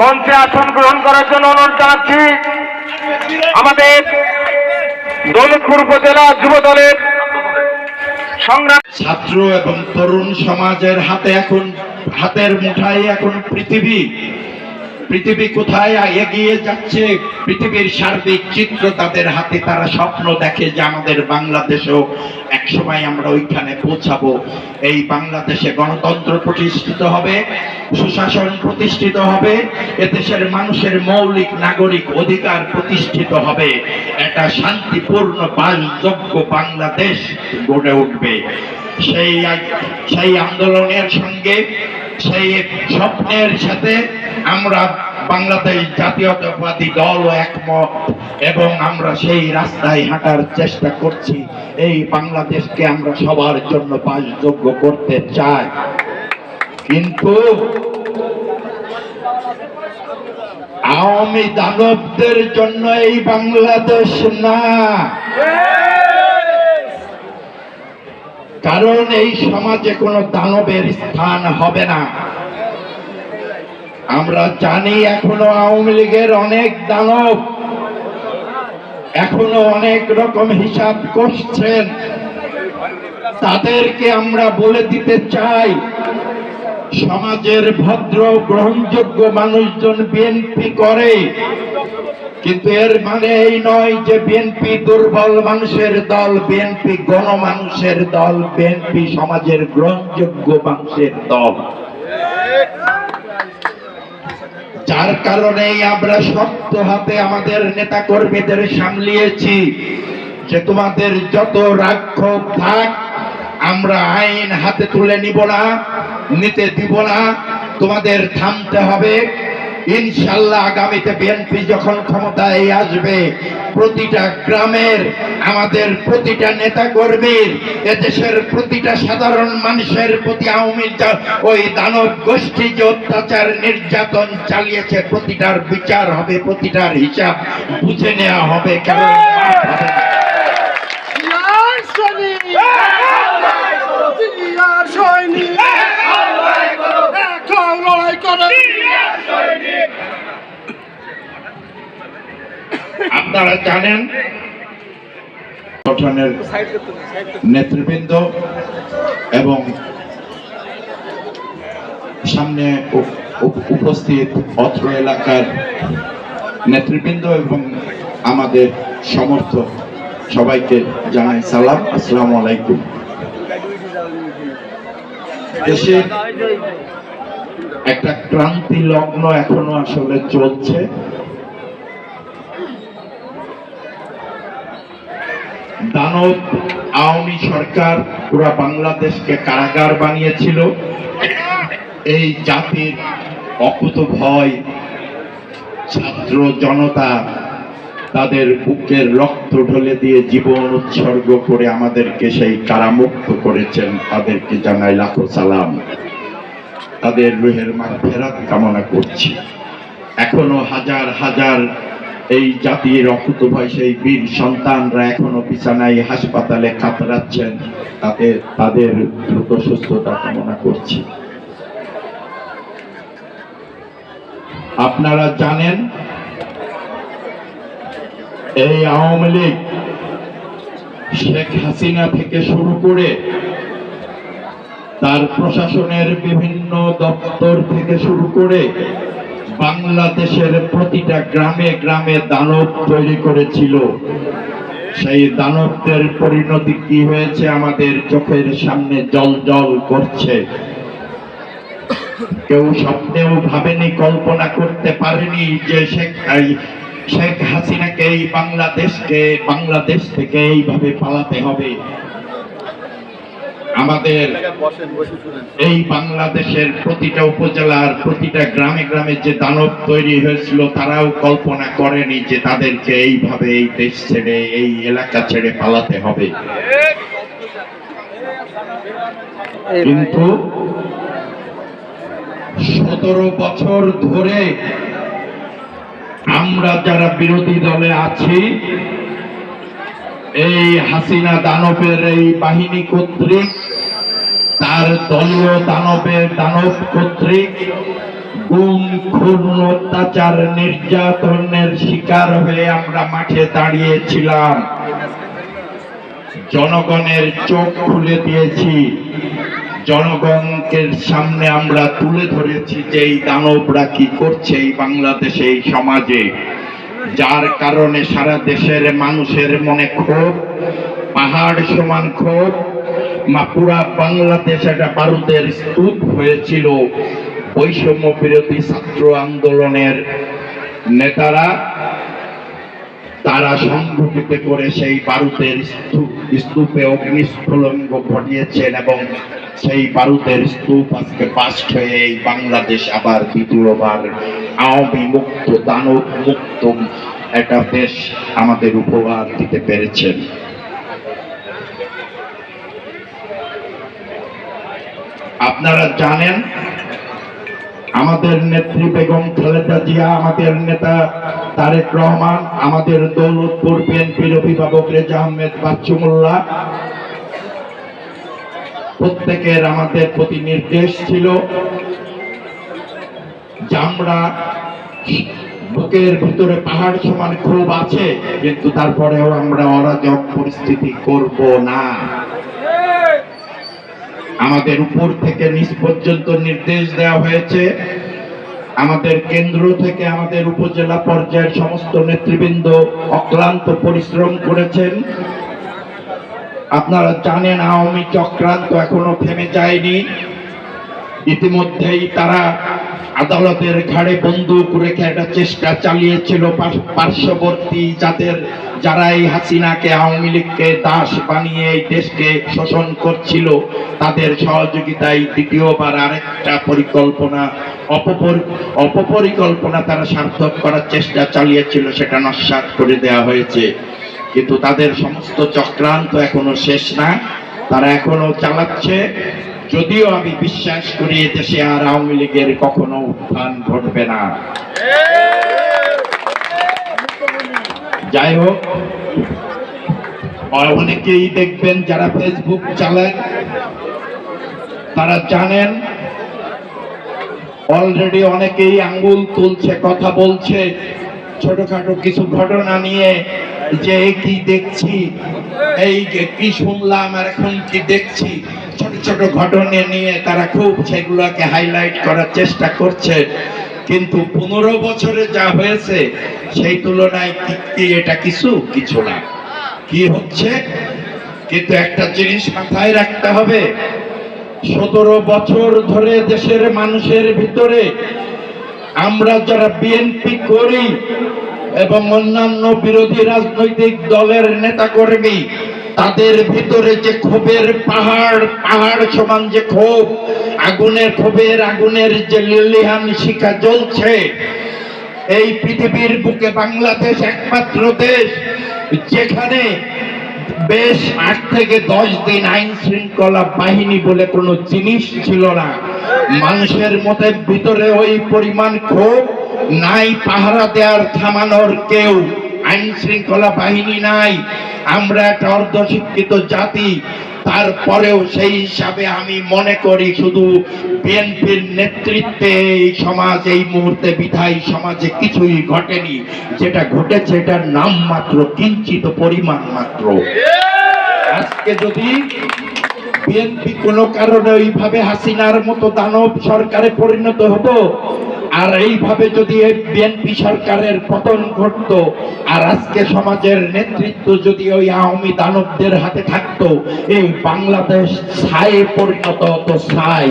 মঞ্চে আসন গ্রহণ করার জন্য অনুরোধ জানাচ্ছি। আমাদের দৌলতপুর উপজেলা যুব দলের সংগ্রাম ছাত্র এবং তরুণ সমাজের হাতে এখন হাতের মুঠায় এখন পৃথিবী। পৃথিবী কোথায় এগিয়ে যাচ্ছে? পৃথিবীর সার্বিক চিত্র তাদের হাতে, তারা স্বপ্ন দেখে যে আমাদের বাংলাদেশেও একসময় আমরা ওইখানে পৌঁছাবো। এই বাংলাদেশে গণতন্ত্র প্রতিষ্ঠিত হবে, সুশাসন প্রতিষ্ঠিত হবে, এদেশের মানুষের মৌলিক নাগরিক অধিকার প্রতিষ্ঠিত হবে। এটা শান্তিপূর্ণ, বাসযোগ্য বাংলাদেশ গড়ে উঠবে। সেই সেই আন্দোলনের সঙ্গে সেই স্বপ্নের সাথে আমরা বাংলাদেশ জাতীয়তাবাদী দল একমত এবং আমরা সেই রাস্তায় হাঁটার চেষ্টা করছি। এই বাংলাদেশকে আমরা সবার জন্য বাসযোগ্য করতে চাই। কিন্তু আওয়ামী দানবদের জন্য এই বাংলাদেশ না। কারণ এই সমাজে কোনো দানবের স্থান হবে না। আমরা জানি এখনও আওয়ামী লীগের অনেক দানব এখনও অনেক রকম হিসাব করছেন। তাদেরকে আমরা বলে দিতে চাই, সমাজের ভদ্র, গ্রহণযোগ্য মানুষজন বিএনপি করে। কিন্তু এর মানে এই নয় যে বিএনপি দুর্বল মানুষের দল বিএনপি গণমানুষের দল বিএনপি সমাজের গ্রহণযোগ্য মানুষের দল। যার কারণেই আমরা শক্ত হাতে আমাদের নেতা কর্মীদের সামলিয়েছি যে তোমাদের যত রাক্ষক থাক, আমরা আইন হাতে তুলে নিব না, নিতে দিব না, তোমাদের থামতে হবে। ইনশাল্লাহ আগামীতে বিএনপি যখন ক্ষমতায় আসবে, প্রতিটা গ্রামের আমাদের প্রতিটা নেতা কর্মীর এদেশের প্রতিটা সাধারণ মানুষের প্রতি আওয়ামী ওই দানব গোষ্ঠী যে অত্যাচার নির্যাতন চালিয়েছে, প্রতিটার বিচার হবে, প্রতিটার হিসাব বুঝে নেওয়া হবে কারণ মাফ হবে না। ইয়ার সৈনিক ইয়ার সৈনিক এখন লড়াই করে আপনারা জানেন। গঠনের নেতৃবৃন্দ এবং সামনে উপ- উপ- উপস্থিত অত্র এলাকার নেতৃবৃন্দ এবং আমাদের সমর্থক সবাইকে জানাই সালাম। আসসালাম আলাইকুম। দেশে একটা ক্রান্তি লগ্ন এখনও আসলে চলছে। দানব আওয়ামী সরকার পুরা বাংলাদেশকে কারাগার বানিয়েছিল। এই জাতির অকুত ভয় ছাত্র জনতা তাদের বুকের রক্ত ঢলে দিয়ে জীবন উৎসর্গ করে আমাদেরকে সেই কারামুক্ত করেছেন। তাদেরকে জানাই লাখো সালাম। তাদের রুহের মা ফেরাত কামনা করছি। এখনও হাজার হাজার এই জাতির অকুত ভয় সেই বীর সন্তানরা এখনও বিছানায় হাসপাতালে কাতরাচ্ছেন। তাতে তাদের দ্রুত সুস্থতা কামনা করছি। আপনারা জানেন, এই আওয়ামী লীগ শেখ হাসিনা থেকে শুরু করে তার প্রশাসনের বিভিন্ন দপ্তর থেকে শুরু করে বাংলাদেশের প্রতিটা গ্রামে গ্রামে দানব তৈরি করেছিল। সেই দানবদের পরিণতি কি হয়েছে আমাদের চোখের সামনে জল জল করছে। কেউ স্বপ্নেও ভাবেনি, কল্পনা করতে পারেনি যে শেখ শেখ হাসিনাকে এই বাংলাদেশকে, বাংলাদেশ থেকে এইভাবে পালাতে হবে। আমাদের এই বাংলাদেশের প্রতিটা উপজেলার প্রতিটা গ্রামে গ্রামে যে দানব তৈরি হয়েছিল তারাও কল্পনা করেনি যে তাদেরকে এইভাবে এই দেশ ছেড়ে এই এলাকা ছেড়ে পালাতে হবে। কিন্তু সতেরো বছর ধরে আমরা যারা বিরোধী দলে আছি এই হাসিনা দানবের এই বাহিনী কর্তৃক তার দলীয় দানবের দানব কর্তৃক গুম, খুন, অত্যাচার, নির্যাতনের শিকার হয়ে আমরা মাঠে দাঁড়িয়েছিলাম। জনগণের চোখ খুলে দিয়েছি। জনগণের সামনে আমরা তুলে ধরেছি যে এই দানবরা কি করছে এই বাংলাদেশে, এই সমাজে। যার কারণে সারা দেশের মানুষের মনে ক্ষোভ, পাহাড় সমান ক্ষোভ পুরা বাংলাদেশ একটা বারুদের স্তূপ হয়েছিল। বৈষম্য বিরোধী ছাত্র আন্দোলনের নেতারা, তারা সংগঠিত করে সেই বারুদের স্তূপে অগ্নিস্ফুলন ঘটিয়েছেন এবং সেই বারুদের স্তূপ আজকে বাস্ট হয়ে এই বাংলাদেশ আবার দ্বিতীয়বার আওয়ামী মুক্ত, দানব মুক্ত একটা দেশ আমাদের উপহার দিতে পেরেছেন। আপনারা জানেন, আমাদের নেত্রী বেগম খালেদা জিয়া, আমাদের নেতা তারেক রহমান, আমাদের দৌলতপুর বিএনপির অভিভাবক রেজা আহমেদ বাচ্চুমুল্লাহ প্রত্যেকের আমাদের প্রতি নির্দেশ ছিল যে আমরা বুকের ভিতরে পাহাড় সমান ক্ষোভ আছে, কিন্তু তারপরেও আমরা অরাজক পরিস্থিতি করব না। আমাদের উপর থেকে নিচ পর্যন্ত নির্দেশ দেওয়া হয়েছে। আমাদের কেন্দ্র থেকে আমাদের উপজেলা পর্যায়ের সমস্ত নেতৃবৃন্দ অক্লান্ত পরিশ্রম করেছেন। আপনারা জানেন আওয়ামী চক্রান্ত এখনও থেমে যায়নি। ইতিমধ্যেই তারা আদালতের ঘাড়ে বন্দুক রেখে একটা চেষ্টা চালিয়েছিল পার্শ্ববর্তী যাদের যারা এই হাসিনাকে আওয়ামী লীগকে দাস বানিয়ে এই দেশকে শোষণ করছিল, তাদের সহযোগিতায় দ্বিতীয়বার আরেকটা পরিকল্পনা, অপপর অপপরিকল্পনা তারা সার্থক করার চেষ্টা চালিয়েছিল, সেটা নস্বাত করে দেওয়া হয়েছে। কিন্তু তাদের সমস্ত চক্রান্ত এখনও শেষ না, তারা এখনও চালাচ্ছে। যদিও আমি বিশ্বাস করি দেশে আর আওয়ামী লীগের কখনো উত্থান ঘটবে না। যাই হোক অনেকেই দেখবেন যারা ফেসবুক চালান তারা জানেন অলরেডি অনেকেই আঙ্গুল তুলছে, কথা বলছে, ছোটখাটো কিছু ঘটনা নিয়ে, যে কি দেখছি, এই কি শুনলাম আর এখন কি দেখছি ছোট ঘটনা নিয়ে তারা খুব সেগুলোকে হাইলাইট করার চেষ্টা করছে। কিন্তু পনেরো বছরে যা হয়েছে, সেই তুলনায় এটা কিছু? কিছু না। কি হচ্ছে? কিন্তু একটা জিনিস মাথায় রাখতে হবে, সতেরো বছর ধরে দেশের মানুষের ভিতরে আমরা যারা বিএনপি করি এবং অন্যান্য বিরোধী রাজনৈতিক দলের নেতা নেতাকর্মী তাদের ভিতরে যে ক্ষোভের পাহাড় পাহাড় সমান যে ক্ষোভ, আগুনের ক্ষোভের আগুনের যে লিলিহান শিখা জ্বলছে, এই পৃথিবীর বুকে বাংলাদেশ একমাত্র দেশ, যেখানে বেশ আট থেকে দশ দিন আইন শৃঙ্খলা বাহিনী বলে কোনো জিনিস ছিল না। মানুষের মধ্যে ভিতরে ওই পরিমাণ ক্ষোভ, নাই পাহারা দেওয়ার থামানোর কেউ আইন শৃঙ্খলা বাহিনী নাই। আমরা একটা অর্ধশিক্ষিত জাতি। তারপরেও সেই হিসাবে আমি মনে করি শুধু বিএনপির নেতৃত্বে এই সমাজ এই মুহূর্তে বিধায়ী সমাজে কিছুই ঘটেনি। যেটা ঘটেছে এটার নাম মাত্র কিঞ্চিত পরিমাণ মাত্র। আজকে যদি বিএনপি কোনো কারণে ওইভাবে হাসিনার মতো দানব সরকারে পরিণত হতো আর এইভাবে যদি এই বিএনপি সরকারের পতন ঘটত, আর আজকে সমাজের নেতৃত্ব যদি ওই আওয়ামী দানবদের হাতে থাকতো, এই বাংলাদেশ ছায়ে পরিণত হতো ছাই